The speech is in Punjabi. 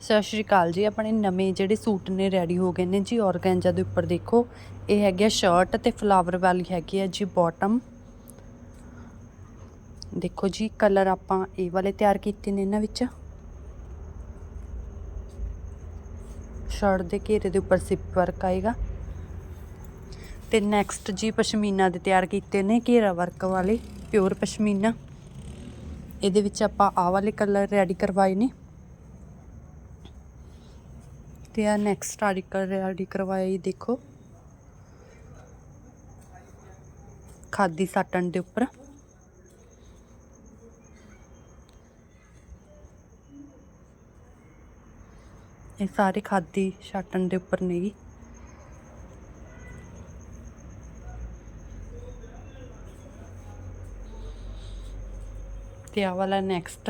ਸਤਿ ਸ਼੍ਰੀ ਅਕਾਲ ਜੀ, ਆਪਣੇ ਨਵੇਂ ਜਿਹੜੇ ਸੂਟ ਨੇ ਰੈਡੀ ਹੋ ਗਏ ਨੇ ਜੀ, ਔਰਗੈਂਜਾ ਦੇ ਉੱਪਰ ਦੇਖੋ। ਇਹ ਹੈਗੀ ਆ ਸ਼ਰਟ ਤੇ ਫਲਾਵਰ ਵਾਲੀ ਹੈਗੀ ਆ ਜੀ ਬਾਟਮ ਦੇਖੋ ਜੀ ਕਲਰ ਆਪਾਂ ਇਹ ਵਾਲੇ ਤਿਆਰ ਕੀਤੇ ਨੇ ਇਹਨਾਂ ਵਿੱਚ। ਸ਼ਰਟ ਦੇ ਘੇਰੇ ਦੇ ਉੱਪਰ ਸਿਪ ਵਰਕ ਆਏਗਾ। ਤੇ ਨੈਕਸਟ ਜੀ ਪਸ਼ਮੀਨਾ ਦੇ ਤਿਆਰ ਕੀਤੇ ਨੇ ਘੇਰਾ ਵਰਕ ਵਾਲੇ ਪਿਓਰ ਪਸ਼ਮੀਨਾ। ਇਹਦੇ ਵਿੱਚ ਆਪਾਂ ਆਹ ਵਾਲੇ ਕਲਰ ਰੈਡੀ ਕਰਵਾਏ ਨੇ। ਤੇ ਆ ਨੈਕਸਟ ਆਰਟੀਕਲ ਰੈਡੀ ਕਰਵਾਇਆ ਜੀ ਦੇਖੋ ਖਾਦੀ ਸਾਟਨ ਦੇ ਉੱਪਰ ਇਹ ਸਾਰੇ ਖਾਦੀ ਸਾਟਨ ਦੇ ਉੱਪਰ ਨੇ ਜੀ ਤੇ ਆ ਵਾਲਾ ਨੈਕਸਟ